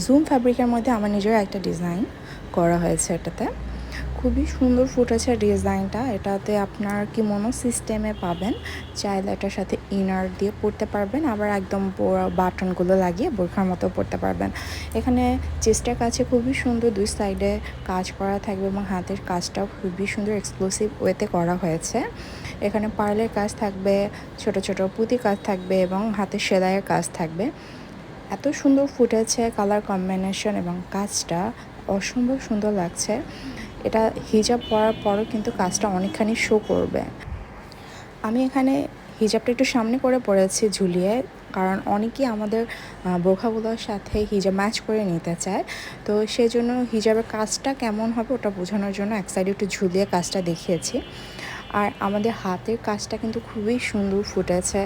Zoom ফ্যাব্রিকের মধ্যে আমার নিজের একটা ডিজাইন করা হয়েছে এটাতে। খুবই সুন্দর ফুটেছে ডিজাইনটা এটাতে আপনার কিমোনো সিস্টেমে পাবেন। চাইলে এটার সাথে ইনার দিয়ে পরতে পারবেন। আবার একদম বাটনগুলো লাগিয়ে বোরখার মতো পরতে পারবেন। এখানে চেস্টের কাছে খুবই সুন্দর দুই সাইডে কাজ করা থাকবে এবং হাতের কাজটাও খুবই সুন্দর এক্সক্লুসিভ ওয়েতে করা হয়েছে। এখানে পার্লের কাজ থাকবে, ছোট ছোট পুঁতি কাজ থাকবে এবং হাতের সেলাইয়ের কাজ থাকবে। এত সুন্দর ফুটেছে কালার কম্বিনেশন এবং কাজটা অসম্ভব সুন্দর লাগছে। এটা হিজাব পরার পরও কিন্তু কাজটা অনেকখানি শো করবে। আমি এখানে হিজাবটা একটু সামনে করে পড়েছি ঝুলিয়ে, কারণ অনেকেই আমাদের বোরখাগুলোর সাথে হিজাব ম্যাচ করে নিতে চায়। তো সেই জন্য হিজাবের কাজটা কেমন হবে ওটা বোঝানোর জন্য এক সাইডে একটু ঝুলিয়ে কাজটা দেখিয়েছি। আর আমাদের হাতের কাজটা কিন্তু খুবই সুন্দর ফুটেছে।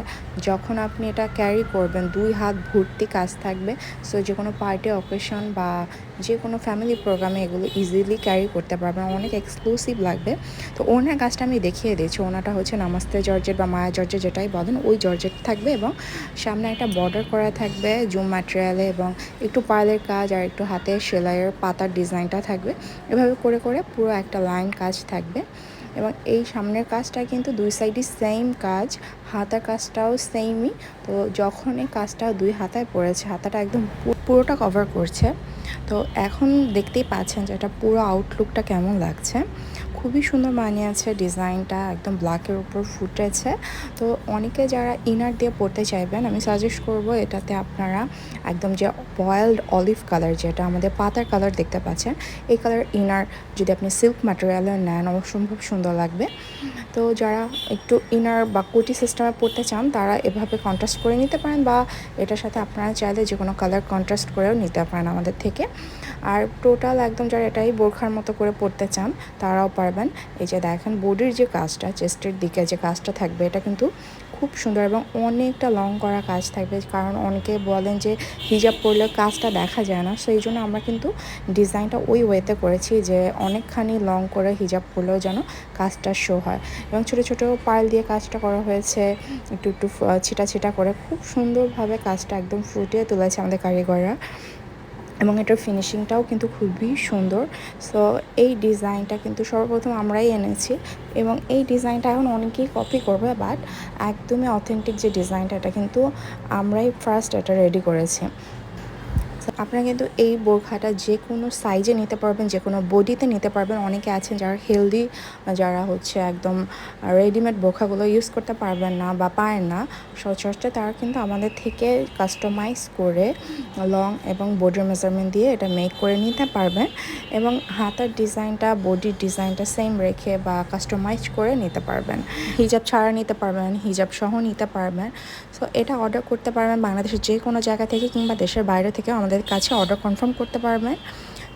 যখন আপনি এটা ক্যারি করবেন, দুই হাত ভর্তি কাজ থাকবে। সো যে কোনো পার্টি অকেশন বা যে কোনো ফ্যামিলি প্রোগ্রামে এগুলো ইজিলি ক্যারি করতে পারবেন। অনেক এক্সক্লুসিভ লাগবে। তো ওনার কাজটা আমি দেখিয়ে দিয়েছি। ওনাটা হচ্ছে নামাস্তে জর্জেট বা মায়া জর্জেট যেটাই বলেন, ওই জর্জেট থাকবে এবং সামনে একটা বর্ডার করা থাকবে জুম ম্যাটেরিয়ালে এবং একটু পার্লের কাজ আর একটু হাতে সেলাইয়ের পাতার ডিজাইনটা থাকবে। এভাবে করে করে পুরো একটা লাইন কাজ থাকবে। এবং এই সামনের কাজটা কিন্তু দুই সাইডই সেম কাজ, হাতার কাজটাও সেমই তো যখন এই কাজটা দুই হাতায় পড়েছে, হাতাটা একদম পুরোটা কভার করছে। তো এখন দেখতেই পাচ্ছেন যে এটা পুরো আউটলুকটা কেমন লাগছে। খুবই সুন্দর মানিয়েছে ডিজাইনটা, একদম ব্ল্যাকের উপর ফুটেছে। তো অনেকে যারা ইনার দিয়ে পড়তে চাইবেন, আমি সাজেস্ট করব এটাতে আপনারা একদম যে বয়েলড অলিভ কালার যেটা আমাদের পাতার কালার দেখতে পাচ্ছেন, এই কালার ইনার যদি আপনি সিল্ক ম্যাটেরিয়ালের নেন, অসম্ভব সুন্দর লাগবে। তো যারা একটু ইনার বা কোটি সিস্টেমে পড়তে চান, তারা এভাবে কন্ট্রাস্ট করে নিতে পারেন বা এটার সাথে আপনারা চাইলে যে কোনো কালার কন্ট্রাস্ট করেও নিতে পারেন আমাদের থেকে। আর টোটাল একদম যারা এটাই বোরখার মতো করে পড়তে চান, তারাও পারবেন। এই যে দেখেন বডির যে কাজটা চেস্টের দিকে যে কাজটা থাকবে, এটা কিন্তু খুব সুন্দর এবং অনেকটা লং করা কাজ থাকবে। কারণ অনেকে বলেন যে হিজাব পরলে কাজটা দেখা যায় না, সেই জন্য আমরা কিন্তু ডিজাইনটা ওই ওয়েতে করেছি যে অনেকখানি লং করে হিজাব পরলেও যেন কাজটা শো হয়। এবং ছোটো ছোটো পাইল দিয়ে কাজটা করা হয়েছে। একটু একটু ছিটা ছিটা করে খুব সুন্দরভাবে কাজটা একদম ফুটিয়ে তুলেছে আমাদের কারিগররা। এবং এটার ফিনিশিংটাও কিন্তু খুবই সুন্দর। সো এই ডিজাইনটা কিন্তু সর্বপ্রথম আমরাই এনেছি। এবং এই ডিজাইনটা এখন অনেকেই কপি করবে বাট একদমই অথেন্টিক যে ডিজাইনটা এটা কিন্তু আমরাই ফার্স্ট এটা রেডি করেছি। আপনারা কিন্তু এই বোরখাটা যে কোনো সাইজে নিতে পারবেন যে কোনো বডিতে নিতে পারবেন। অনেকে আছেন যারা হেলদি যারা হচ্ছে একদম রেডিমেড বোরখাগুলো ইউজ করতে পারবেন না বা পারেন না। সচরাচর তারা কিন্তু আমাদের থেকে কাস্টমাইজ করে লং এবং বডির মেজারমেন্ট দিয়ে এটা মেক করে নিতে পারবেন এবং হাতার ডিজাইনটা বডির ডিজাইনটা সেম রেখে বা কাস্টমাইজ করে নিতে পারবেন। হিজাব ছাড়া নিতে পারবেন, হিজাব সহ নিতে পারবেন। সো এটা অর্ডার করতে পারবেন বাংলাদেশের যে কোনো জায়গা থেকে কিংবা দেশের বাইরে থেকে আমাদের কাছে অর্ডার কনফার্ম করতে পারবেন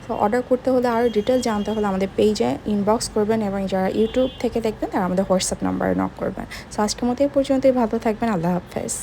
তো অর্ডার করতে হলে আরও ডিটেল জানতে হলে আমাদের পেজে ইনবক্স করবেন এবং যারা ইউটিউব থেকে দেখবেন, তারা আমাদের হোয়াটসঅ্যাপ নাম্বারে নক করবেন। সো আজকের মতো এই পর্যন্তই। ভালো থাকবেন। আল্লাহ হাফেজ।